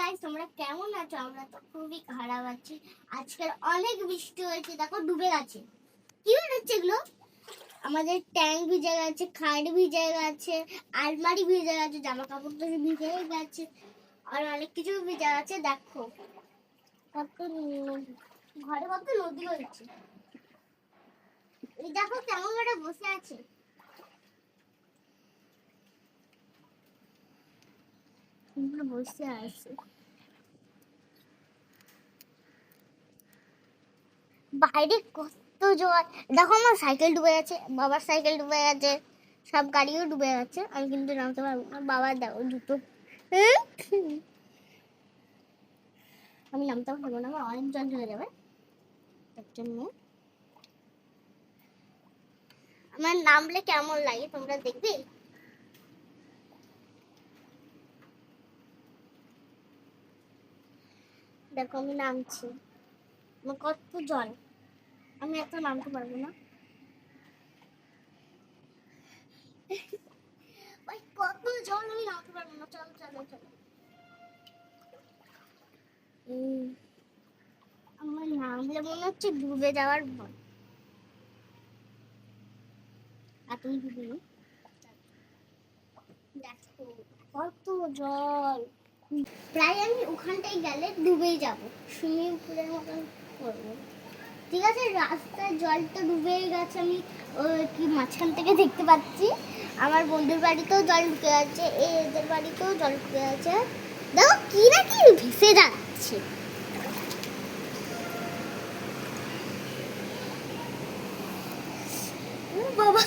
Guys তোমরা কেমন আছো? আমরা তো খুবই খারাপ আছি। আজকাল অনেক বৃষ্টি হয়েছে, দেখো ডুবে গেছে। কি হচ্ছে এগুলো? আমাদের ট্যাঙ্ক ভিজে গেছে, খাট ভিজে গেছে, আলমারি ভিজে গেছে জামা কাপড় তো ভিজে গেছে, আর অনেক কিছু ভিজে গেছে, দেখো। কত ঘরে কত নদী হয়েছে। এই দেখো কেমন করে বসে আছে। আমরা বসে আছি। বাইরে কত জল দেখো আমার সাইকেল ডুবে গেছে, বাবার সাইকেল ডুবে গেছে, সব গাড়িও ডুবে গেছে। আমি কিন্তু নামতে পারব না। বাবার দেখো জুতো। আমি নামতে পারব না, আমার অনেক জল ঢুকে যাবে। তার জন্য। আমার নামলে কেমন লাগে তোমরা দেখবে? দেখো, আমি নামছি। আমার কত জল। আমি এত নামতে পারব না। কত জল মনে হচ্ছে ডুবে যাওয়ার ভয়। আর ডুবে দেখো, কত জল। প্রায় আমি ওখানটায় গেলে ডুবেই যাব। সুইমিং পুলের মতন করব। ঠিক আছে রাস্তায় জল তো ডুবেই গেছে, আমি কি মাঝখান থেকে দেখতে পাচ্ছি। আমার বন্ধুর বাড়িতেও জল ঢুকে আছে এদের বাড়িতেও জল ঢুকে আছে দেখো, কি না কি ভেসে যাচ্ছে। বাবা,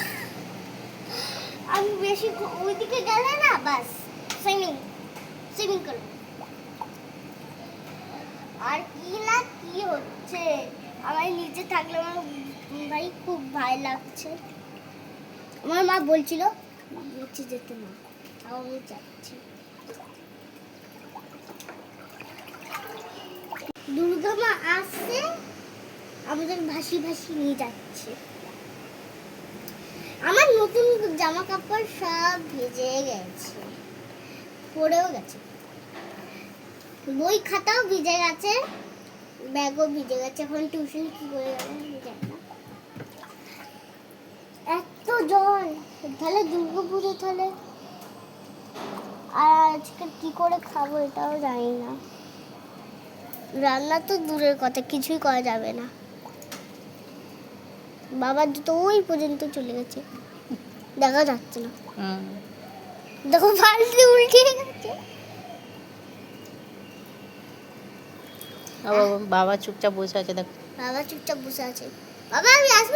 আমি বেশি ওইদিকে গেলে না সুইমিং করব আর কি না কি হচ্ছে? আমার নিচে থাকলে আমার ভাই খুব ভয় লাগছে। আমার মা বলছিল নিচে যেতে না তাও আমি যাচ্ছি। দুর্গা মা আসছে, আমাদের ভাসি ভাসি নিয়ে যাচ্ছে। আমার নতুন জামা কাপড় সব ভেজে গেছে, পড়েও গেছে। বই খাতাও ভিজে গেছে ব্যাগও ভিজে গেছে এখন টিউশন কি করে এত জল তাহলে দুর্গা পুজো তাহলে আর আজকে কি করে খাব এটাও জানি না। রান্না তো দূরের কথা কিছুই করা যাবে না। বাবার জুতো ওই পর্যন্ত চলে গেছে দেখা যাচ্ছে না। দেখো বালতি উল্টে গেছে। বাবা চুপচাপ বসে আছে দেখো। বাবা চুপচাপ বসে আছে। বাবা আমি আসব?